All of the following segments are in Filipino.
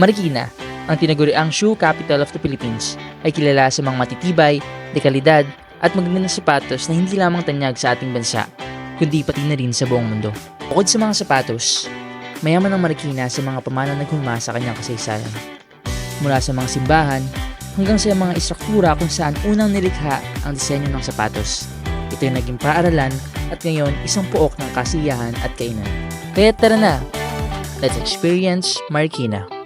Marikina, ang tinaguriang shoe capital of the Philippines, ay kilala sa mga matitibay, dekalidad, at maganda sapatos na hindi lamang tanyag sa ating bansa, kundi pati na rin sa buong mundo. Bukod sa mga sapatos, mayaman ang Marikina sa mga pamanang naghulma sa kanyang kasaysayan. Mula sa mga simbahan, hanggang sa mga istruktura kung saan unang nilikha ang disenyo ng sapatos. Ito yung naging paaralan at ngayon isang puok ng kasiyahan at kainan. Kaya tara na, let's experience Marikina.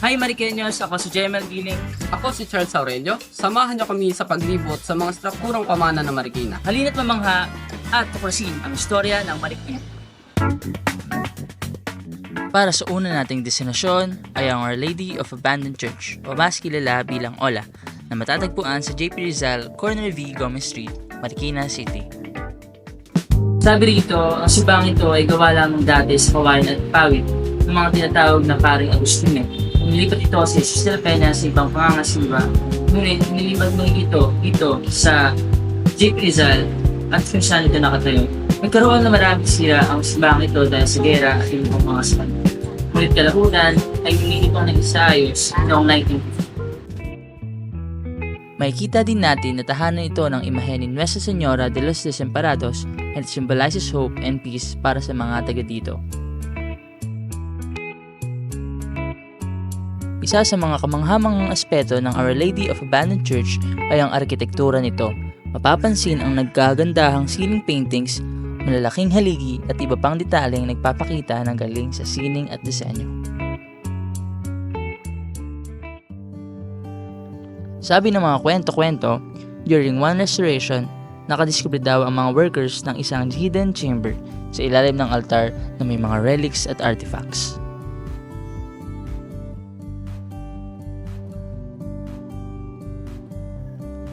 Hi Mariqueños! Ako si Jemel Giling. Ako si Charles Aurelio. Samahan niyo kami sa paglibot sa mga strukturang pamana ng Marikina. Halina't mamangha at tuklasin ang istorya ng Marikina. Para sa una nating destinasyon ay ang Our Lady of Abandoned Church o mas kilala bilang OLA na matatagpuan sa JP Rizal, Corner V, Gomez Street, Marikina City. Sabi rito, ang simbang ito ay gawa lamang dati sa Kawayan at Pawit ng mga tinatawag na paring Agustine. Nilipat ito sa Sister Pena sa ibang pangangasimba. Ngunit nilipat mo ito, ito sa JP Rizal at kung saan ito nakatayo. Nagkaroon na maraming sira ang simbang ito dahil sa gera at ibang mga span. Ngunit kalahunan ay hindi ito nag-isayos noong 1950. Makikita din natin na tahanan ito ng imahe ni Nuestra Senora de los Desemparados and symbolizes hope and peace para sa mga taga dito. Isa sa mga kamanghamangang aspeto ng Our Lady of Abandoned Church ay ang arkitektura nito. Mapapansin ang nagkagandahang ceiling paintings, malalaking haligi at iba pang detaling nagpapakita ng galing sa sining at disenyo. Sabi ng mga kwento-kwento, during one restoration, nakadiskubre daw ang mga workers ng isang hidden chamber sa ilalim ng altar na may mga relics at artifacts.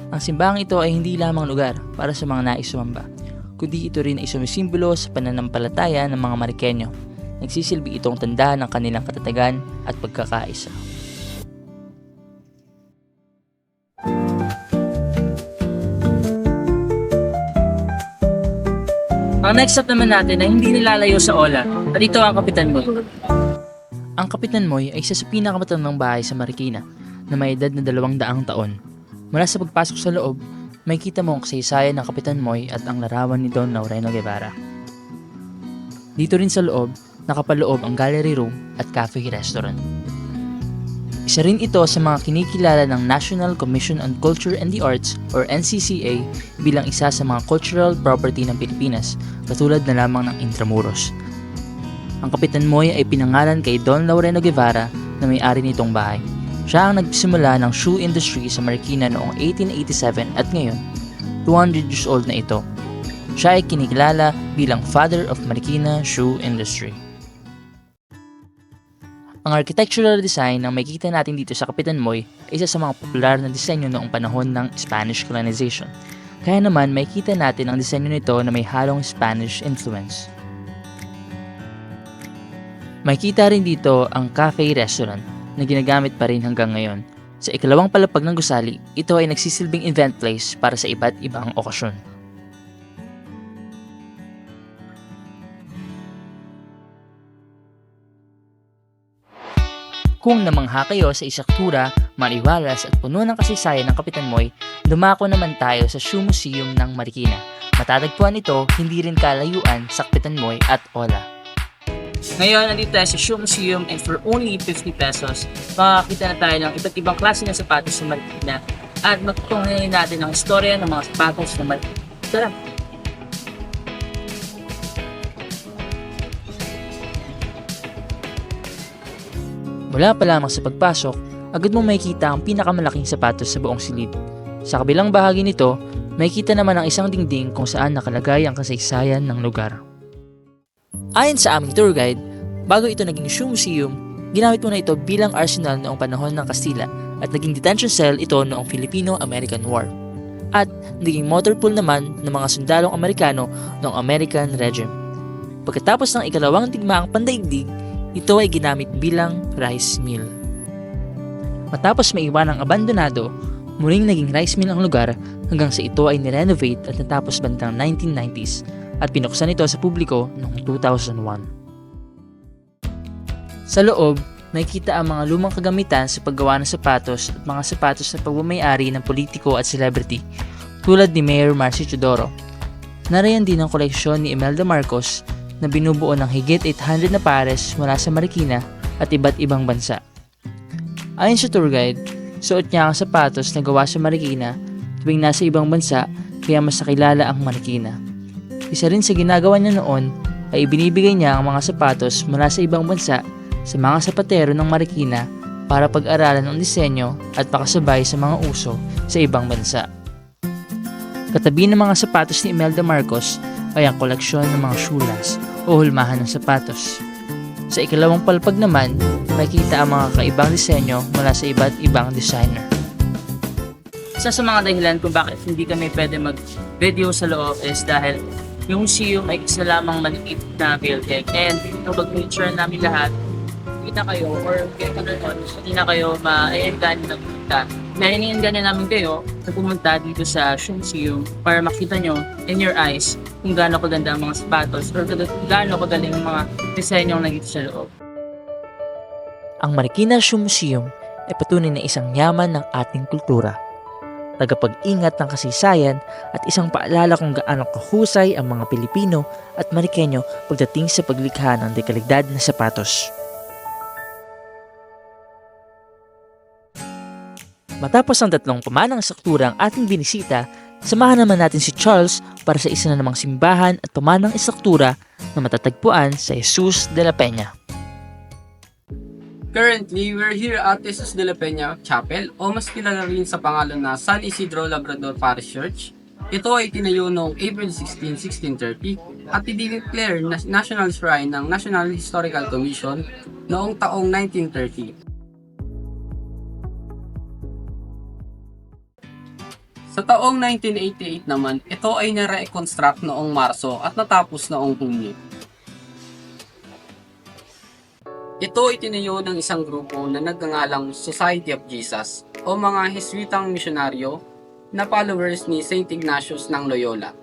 Ang simbahan ito ay hindi lamang lugar para sa mga nais sumamba, kundi ito rin ay sumisimbolo sa pananampalataya ng mga Marikenyo. Nagsisilbi itong tanda ng kanilang katatagan at pagkakaisa. Ang next stop naman natin ay hindi nilalayo sa Ola at ito ang Kapitan Moy. Ang Kapitan Moy ay isa sa pinakamatandang bahay sa Marikina na may edad na dalawang daang taon. Mula sa pagpasok sa loob, may kita mo ang kasaysayan ng Kapitan Moy at ang larawan ni Don Laureno Guevara. Dito rin sa loob, nakapaloob ang gallery room at cafe restaurant. Isa rin ito sa mga kinikilala ng National Commission on Culture and the Arts or NCCA bilang isa sa mga cultural property ng Pilipinas, katulad na lamang ng Intramuros. Ang Kapitan Moy ay pinangalan kay Don Laureno Guevara na may-ari nitong bahay. Siya ang nagsimula ng shoe industry sa Marikina noong 1887 at ngayon, 200 years old na ito. Siya ay kinikilala bilang Father of Marikina Shoe Industry. Ang architectural design na makikita natin dito sa Kapitan Moy ay isa sa mga popular na disenyo noong panahon ng Spanish colonization. Kaya naman makikita natin ang disenyo nito na may halong Spanish influence. Makikita rin dito ang cafe restaurant na ginagamit pa rin hanggang ngayon. Sa ikalawang palapag ng gusali, ito ay nagsisilbing event place para sa iba't ibang okasyon. Kung namangha kayo sa isaktura, maliwalas at puno ng kasaysayan ng Kapitan Moy, dumako naman tayo sa Shoe Museum ng Marikina. Matatagpuan ito hindi rin kalayuan sa Kapitan Moy at Ola. Ngayon, nandito tayo sa Shoe Museum and for only 50 pesos, makakita na tayo ng iba't ibang klase ng sapatos sa Marikina at magtutunghayan natin ang istorya ng mga sapatos sa Marikina. Tara! Mula pa lamang sa pagpasok, agad mo makikita ang pinakamalaking sapatos sa buong silid. Sa kabilang bahagi nito, makikita naman ang isang dingding kung saan nakalagay ang kasaysayan ng lugar. Ayon sa aming tour guide, bago ito naging shoe museum, ginamit muna ito bilang arsenal noong panahon ng Kastila at naging detention cell ito noong Filipino-American War. At naging motor pool naman ng mga sundalong Amerikano noong American regime. Pagkatapos ng ikalawang digmaang pandaigdig, ito ay ginamit bilang rice mill. Matapos maiwan ang abandonado, muling naging rice mill ang lugar hanggang sa ito ay nirenovate at natapos bandang 1990s at pinuksan ito sa publiko noong 2001. Sa loob, makikita ang mga lumang kagamitan sa paggawa ng sapatos at mga sapatos na pagmamayari ng politiko at celebrity tulad ni Mayor Marcy Chodoro. Narayan din ang koleksyon ni Imelda Marcos na binubuo ng higit 800 na pares mula sa Marikina at iba't ibang bansa. Ayon sa tour guide, suot niya ang sapatos na gawa sa Marikina tuwing nasa ibang bansa kaya mas nakilala ang Marikina. Isa rin sa ginagawa niya noon ay ibinibigay niya ang mga sapatos mula sa ibang bansa sa mga sapatero ng Marikina para pag-aralan ang disenyo at pakasabay sa mga uso sa ibang bansa. Katabi ng mga sapatos ni Imelda Marcos ay ang koleksyon ng mga shulas o hulmahan ng sapatos. Sa ikalawang palpag naman, makikita ang mga kaibang disenyo mula sa iba't ibang designer. Isa sa mga dahilan kung bakit hindi kami pwede mag-video sa loob is dahil yung museum ay isa lamang maliit na building. And kapag picture namin lahat, hindi na kayo or kaya ka nun, hindi na kayo ma-engan na pumunta. Naiingan na namin kayo na pumunta dito sa Shoe Museum para makita nyo in your eyes kung gaano kaganda ang mga sapatos or gaano kagaling ang mga disenyong nandito sa loob. Ang Marikina Shoe Museum ay patunay na isang yaman ng ating kultura. Tagapag-ingat ng kasaysayan at isang paalala kung gaano kahusay ang mga Pilipino at Marikenyo pagdating sa paglikha ng dekalidad na sapatos. Matapos ang tatlong pamanang struktura ang ating binisita, samahan naman natin si Charles para sa isa na namang simbahan at pamanang istruktura na matatagpuan sa Jesus de la Peña. Currently, we're here at Jesus de la Peña Chapel o mas kilala rin sa pangalan na San Isidro Labrador Parish Church. Ito ay tinayo noong April 16, 1630 at i-declare na National Shrine ng National Historical Commission noong taong 1930. Sa taong 1988 naman, ito ay na-reconstruct noong Marso at natapos noong Hunyo. Ito ay tinayo ng isang grupo na nagngangalang Society of Jesus o mga Hiswitang misyonaryo na followers ni St. Ignatius ng Loyola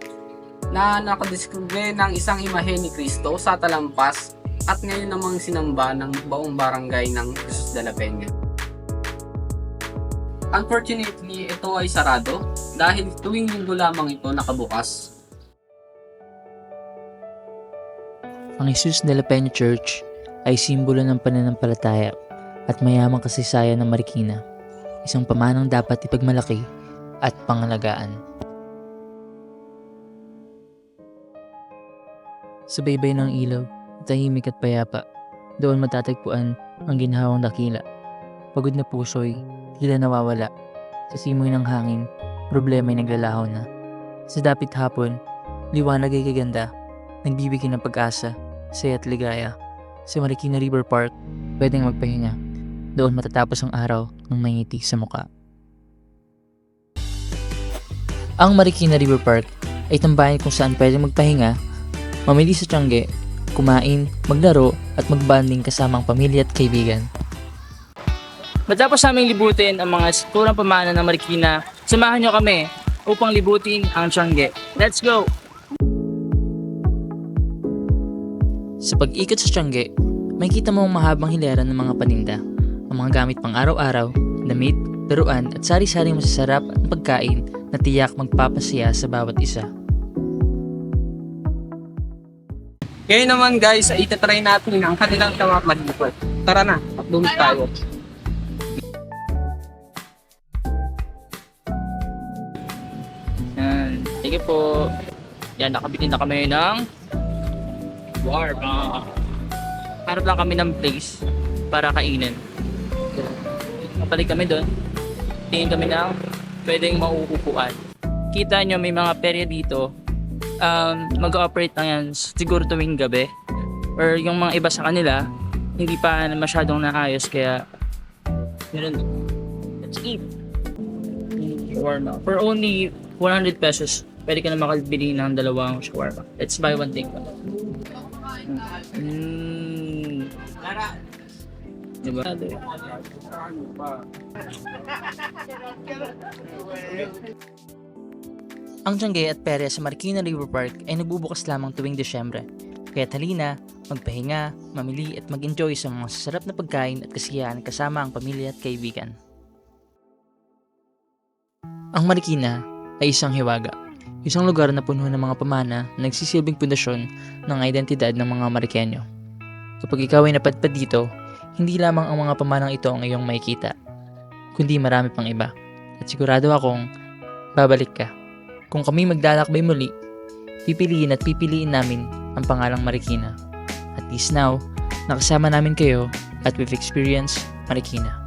na nakadeskribe ng isang imahe ni Kristo sa talampas at ngayon namang sinamba ng baong barangay ng Jesus de la Peña. Unfortunately, ito ay sarado dahil tuwing linggo lamang ito nakabukas. Ang Jesus de la Peña Church ay simbolo ng pananampalataya at mayamang kasaysayan ng Marikina, isang pamanang dapat ipagmalaki at pangalagaan. Sa baybay ng ilaw, tahimik at payapa, doon matatagpuan ang ginhawang dakila. Pagod na puso'y tila nawawala. Sa simoy ng hangin, problema'y naglalaho na. Sa dapit hapon, liwanag ay kaganda, nagbibigay ng pag-asa, saya at ligaya. Sa Marikina River Park, pwedeng magpahinga. Doon matatapos ang araw ng may ngiti sa muka. Ang Marikina River Park ay tambayan kung saan pwedeng magpahinga, mamili sa tiyangge, kumain, maglaro at magbanding kasama ang pamilya at kaibigan. Matapos naming libutin ang mga sikurang pamana ng Marikina, samahan nyo kami upang libutin ang Tiangge. Let's go! Sa pag-ikot sa Tiangge, makikita mo ang mahabang hilera ng mga paninda, ang mga gamit pang araw-araw, damit, laruan at sari-saring masasarap at pagkain na tiyak magpapasaya sa bawat isa. Ngayon naman guys, ay itatry natin ang kanilang mga malipot. Tara na, doon tayo. Yan. Sige po. Yan, nakabili na kami ng warm. Harap lang kami ng place para kainin. Kapalik kami doon. Tingin kami ng pwedeng mauupuan. Kita nyo may mga perya dito. Um, mag-operate lang yan siguro tuwing gabi. Or yung mga iba sa kanila, hindi pa masyadong naayos kaya meron let's eat shawarma for only 100 pesos pwede ka na makabili ng dalawang shawarma let's buy one take one mm. Diba Ang Tiangge at Perya sa Marikina River Park ay nagbubukas lamang tuwing Desyembre. Kaya halina magpahinga, mamili at mag-enjoy sa mga sasarap na pagkain at kasiyahan kasama ang pamilya at kaibigan. Ang Marikina ay isang hiwaga, isang lugar na puno ng mga pamana na nagsisilbing pundasyon ng identidad ng mga Marikenyo. Kapag ikaw ay napadpad dito, hindi lamang ang mga pamanang ito ang iyong makikita, kundi marami pang iba. At sigurado akong babalik ka. Kung kami maglalakbay muli, pipiliin at pipiliin namin ang pangalang Marikina. At least now, nakasama namin kayo at we've experienced Marikina.